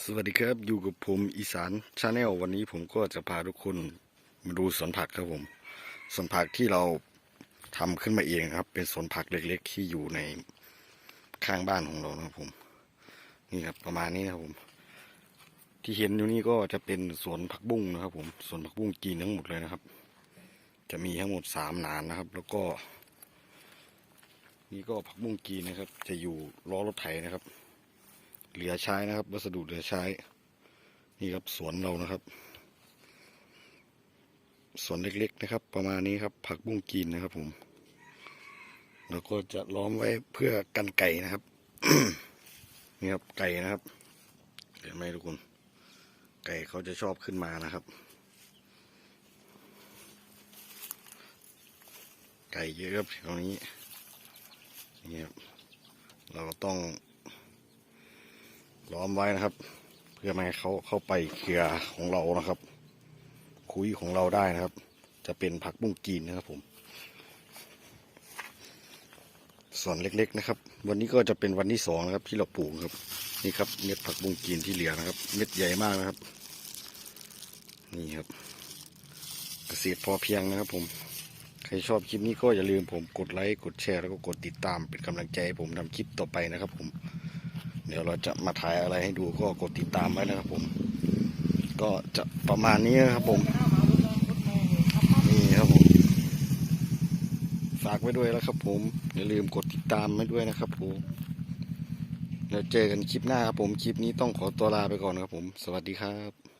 สวัสดีครับอยู่กับผมอีสานชาแนลวันนี้ผมก็จะพาทุกคนมาดูสวนผักครับผมสวนผักที่เราทำขึ้นมาเองครับ เป็นสวนผักเล็ก ๆ ที่อยู่ในข้างบ้านของเรานะครับผม นี่ครับประมาณนี้นะครับผม ที่เห็นอยู่นี่ก็จะเป็นสวนผักบุ้งนะครับผมสวนผักบุ้งจีนทั้งหมดเลยนะครับ จะมีทั้งหมดสามหนานนะครับ แล้วก็ นี่ก็ผักบุ้งจีนนะครับ จะอยู่ล้อรถไถนะครับ เหลือใช้นะครับ วัสดุเหลือใช้ นี่ครับสวนเรานะครับ สวนเล็กๆนะครับ ประมาณนี้ครับ ผักบุ้งจีนนะครับผมแล้วก็จะล้อมไว้เพื่อกันไก่นะครับนี่ครับไก่นะครับเห็นไหมทุกคน ไก่เขาจะชอบขึ้นมานะครับ ไก่เยอะครับตรงนี้นี่ครับเราก็ต้อง ล้อมไว้นะครับ เพื่อไม่ให้เขาเข้าไปเครือของเรานะครับ คุยของเราได้นะครับ จะเป็นผักบุ้งจีนนะครับผมส่วนเล็กๆนะครับ วันนี้ก็จะเป็นวันที่สองนะครับที่เราปลูกครับ นี่ครับเม็ดผักบุ้งจีนที่เหลือนะครับ เม็ดใหญ่มากนะครับ นี่ครับ เกษตรพอเพียงนะครับ ผม ใครชอบคลิปนี้ก็อย่าลืมผมกดไลค์กดแชร์แล้วก็กดติดตามเป็นกำลังใจให้ผมทำคลิปต่อไปนะครับ ผม เดี๋ยวเราจะมาถ่ายอะไรให้ดูก็กดติดตามไว้นะครับผม ก็จะประมาณนี้นะครับผม นี่ครับผม ฝากไว้ด้วยแล้วครับผม อย่าลืมกดติดตามไว้ด้วยนะครับผมแล้วเจอกันคลิปหน้าครับผม คลิปนี้ต้องขอตัวลาไปก่อนครับผม สวัสดีครับ